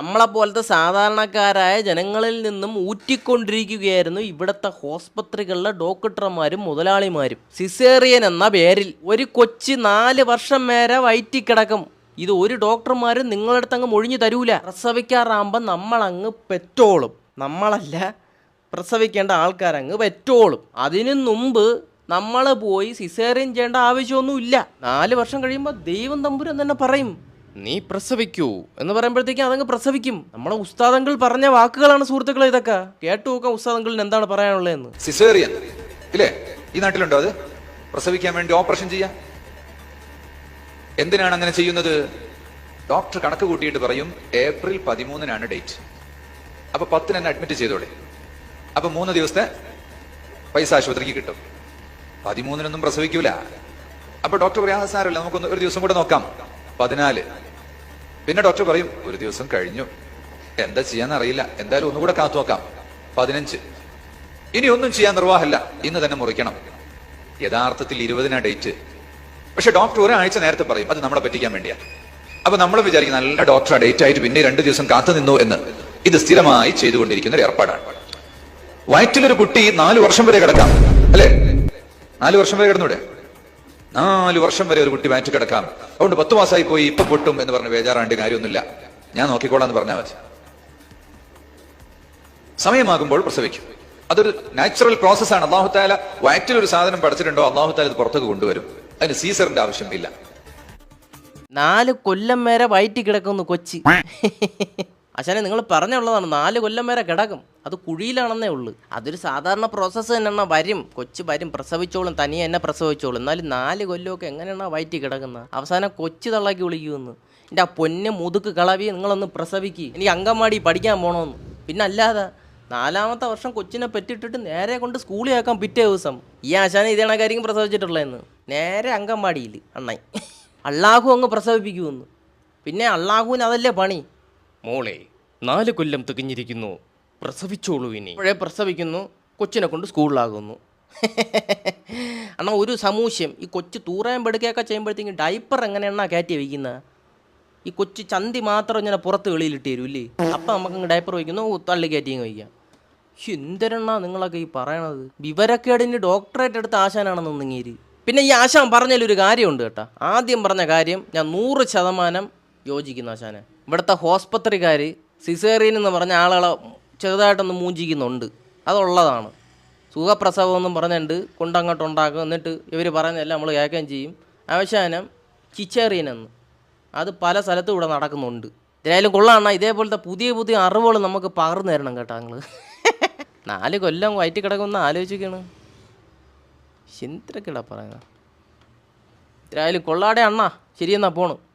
നമ്മളെ പോലത്തെ സാധാരണക്കാരായ ജനങ്ങളിൽ നിന്നും ഊറ്റിക്കൊണ്ടിരിക്കുകയായിരുന്നു ഇവിടുത്തെ ഹോസ്പിറ്റലുകളിലെ ഡോക്ടർമാരും മുതലാളിമാരും. സിസേറിയൻ എന്ന പേരിൽ ഒരു കൊച്ചി നാല് വർഷം വരെ വയറ്റി കിടക്കും. ഇത് ഒരു ഡോക്ടർമാരും നിങ്ങളടുത്ത് അങ്ങ് മൊഴിഞ്ഞു തരൂല. പ്രസവിക്കാറാകുമ്പോൾ നമ്മളങ്ങ് പെറ്റോളും. നമ്മളല്ല പ്രസവിക്കേണ്ട ആൾക്കാരങ്ങ് പെറ്റോളും. അതിനു മുമ്പ് നമ്മൾ പോയി സിസേറിയൻ ചെയ്യേണ്ട ആവശ്യമൊന്നുമില്ല. നാല് വർഷം കഴിയുമ്പോൾ ദൈവം തമ്പുരാൻ തന്നെ പറയും. നീ പ്രസവിക്കൂ എന്ന് പറയുമ്പോഴത്തേക്കും അതങ്ങ് പ്രസവിക്കും. നമ്മളെ ഉസ്താദങ്ങൾ പറഞ്ഞ വാക്കുകളാണ് സുഹൃത്തുക്കളെ ഇതൊക്കെ. കേട്ടു നോക്കാം ഉസ്താദങ്ങളിന് എന്താണ് പറയാനുള്ളതെന്ന്. സിസേറിയൻ. ഇല്ലേ? ഈ നാട്ടിലുണ്ടോ അത്? പ്രസവിക്കാൻ വേണ്ടി ഓപ്പറേഷൻ ചെയ്യാം എന്തിനാണ് അങ്ങനെ ചെയ്യുന്നത്? ഡോക്ടർ കണക്ക് കൂട്ടിയിട്ട് പറയും ഏപ്രിൽ പതിമൂന്നിനാണ് ഡേറ്റ്. അപ്പൊ പത്തിന് എന്നെ അഡ്മിറ്റ് ചെയ്തോളെ. അപ്പൊ മൂന്ന് ദിവസത്തെ പൈസ ആശുപത്രിക്ക് കിട്ടും. പതിമൂന്നിനൊന്നും പ്രസവിക്കൂല. അപ്പൊ ഡോക്ടർ പറയാ "ആ, സാരമില്ല നമുക്കൊന്ന് ഒരു ദിവസം കൂടെ നോക്കാം. പതിനാല്. പിന്നെ ഡോക്ടർ പറയും ഒരു ദിവസം കഴിഞ്ഞു. എന്താ ചെയ്യാന്ന് അറിയില്ല എന്തായാലും ഒന്നുകൂടെ കാത്തു നോക്കാം പതിനഞ്ച്. ഇനി ഒന്നും ചെയ്യാൻ നിർവാഹമല്ല. ഇന്ന് തന്നെ മുറിക്കണം. യഥാർത്ഥത്തിൽ ഇരുപതിനാ ഡേറ്റ്. പക്ഷെ ഡോക്ടർ ഒരാഴ്ച നേരത്തെ പറയും അത് നമ്മളെ പറ്റിക്കാൻ വേണ്ടിയാ. അപ്പൊ നമ്മൾ വിചാരിക്കും നല്ല ഡോക്ടർ ഡേറ്റ് ആയിട്ട് പിന്നെ രണ്ട് ദിവസം കാത്തു നിന്നു എന്ന്. ഇത് സ്ഥിരമായി ചെയ്തുകൊണ്ടിരിക്കുന്ന ഒരു ഏർപ്പാടാണ്. വയറ്റിലൊരു കുട്ടി നാല് വർഷം വരെ കിടക്കാം. അല്ലേ? നാല് വർഷം വരെ കിടന്നൂടെ? നാല് വർഷം വരെ ഒരു കുട്ടി മാറ്റി കിടക്കാം അതുകൊണ്ട് പത്ത് മാസമായി പോയി ഇപ്പൊ പൊട്ടും എന്ന് പറഞ്ഞ് ബേജാറാണ്ട് കാര്യമൊന്നുമില്ല. ഞാൻ നോക്കിക്കോളാം എന്ന് പറഞ്ഞാൽ മതി. സമയമാകുമ്പോൾ പ്രസവിക്കും. അതൊരു നാച്ചുറൽ പ്രോസസ്സാണ് അള്ളാഹുത്താല വയറ്റിൽ ഒരു സാധനം പഠിച്ചിട്ടുണ്ടോ അള്ളാഹുത്താല ഇത് പുറത്തേക്ക് കൊണ്ടുവരും. അതിന് സീസറിന്റെ ആവശ്യമില്ല. നാല് കൊല്ലം വരെ വയറ്റി കിടക്കുന്നു കൊച്ചി. അച്ഛനെ നിങ്ങൾ പറഞ്ഞുള്ളതാണ്. നാല് കൊല്ലം വരെ കിടക്കും. അത് കുഴിയിലാണെന്നേ ഉള്ളൂ. അതൊരു സാധാരണ പ്രോസസ്സ് തന്നെയാണ്? വരും. കൊച്ചു വരും. പ്രസവിച്ചോളും. തനിയെ എന്നെ പ്രസവിച്ചോളും. എന്നാലും നാല് കൊല്ലമൊക്കെ എങ്ങനെയാണ് വയറ്റി കിടക്കുന്നത്? അവസാനം കൊച്ചു തള്ളാക്കി വിളിക്കുമെന്ന്. എന്റെ ആ പൊന്നെ മുതുക്ക് കളവി നിങ്ങളൊന്ന് പ്രസവിക്കുക എനിക്ക് അങ്കമാടി പഠിക്കാൻ പോകണമെന്ന് പിന്നെ അല്ലാതെ നാലാമത്തെ വർഷം കൊച്ചിനെ പെറ്റിട്ടിട്ട് നേരെ കൊണ്ട് സ്കൂളിൽ ആക്കാൻ പിറ്റേ ദിവസം. ഈ ആശാനെ ഇതേണ കാര്യം പ്രസവിച്ചിട്ടുള്ളതെന്ന്. നേരെ അങ്കൻവാടിയിൽ അണ്ണായി. അള്ളാഹു അങ്ങ് പ്രസവിപ്പിക്കുമെന്ന്. പിന്നെ അള്ളാഹുവിന് അതല്ലേ പണി? മോളെ നാല് കൊല്ലം തികഞ്ഞിരിക്കുന്നു. പ്രസവിച്ചോളൂ ഇനി. ഇപ്പോഴേ പ്രസവിക്കുന്നു കൊച്ചിനെ കൊണ്ട് സ്കൂളിലാകുന്നു. എന്നാൽ ഒരു സമൂശ്യം ഈ കൊച്ചു തൂറാൻ പെടുക്കുകയൊക്കെ ചെയ്യുമ്പോഴത്തേക്കും ഡൈപ്പർ എങ്ങനെയാണ് കയറ്റി വയ്ക്കുന്നത് ഈ കൊച്ചു ചന്തി മാത്രം ഇങ്ങനെ പുറത്ത് വെളിയിലിട്ട് ഇല്ലേ? അപ്പം നമുക്ക് ഡൈപ്പർ വയ്ക്കുന്നു തള്ളി കയറ്റി അങ്ങ് വയ്ക്കാം. എന്തിനാ നിങ്ങളൊക്കെ ഈ പറയണത്? വിവരക്കേടിന് ഡോക്ടറേറ്റ് എടുത്ത ആശാനാണെന്ന് നിങ്ങേരി പിന്നെ ഈ ആശാൻ പറഞ്ഞതിലൊരു കാര്യമുണ്ട് കേട്ടോ. ആദ്യം പറഞ്ഞ കാര്യം ഞാൻ നൂറ് ശതമാനം യോജിക്കുന്നു ആശാനെ. ഇവിടുത്തെ ഹോസ്പത്രിക്കാർ സിസേറിയൻ എന്ന് പറഞ്ഞ ആളുകളെ ചെറുതായിട്ടൊന്ന് മൂഞ്ചിക്കുന്നുണ്ട്. അതുള്ളതാണ്. സുഖപ്രസവം എന്നും പറഞ്ഞുകൊണ്ട് കൊണ്ടങ്ങോട്ട് ഉണ്ടാക്കും. എന്നിട്ട് ഇവർ പറയുന്നതെല്ലാം നമ്മൾ കേൾക്കുകയും ചെയ്യും. അവശാനം ചിച്ചേറിയൻ എന്ന്. അത് പല സ്ഥലത്തും ഇവിടെ നടക്കുന്നുണ്ട്. എന്തായാലും കൊള്ളാണ് ഇതേപോലത്തെ പുതിയ പുതിയ അറിവുകൾ നമുക്ക് പകർന്നു തരണം കേട്ടോ നിങ്ങൾ നാല് കൊല്ലം വയറ്റി കിടക്കുമെന്ന് ആലോചിക്കണം എന്തൊക്കെയാ പറയുന്നത് എന്തായാലും കൊള്ളാടെ അണ്ണാ ശരിയെന്നാ പോണ്.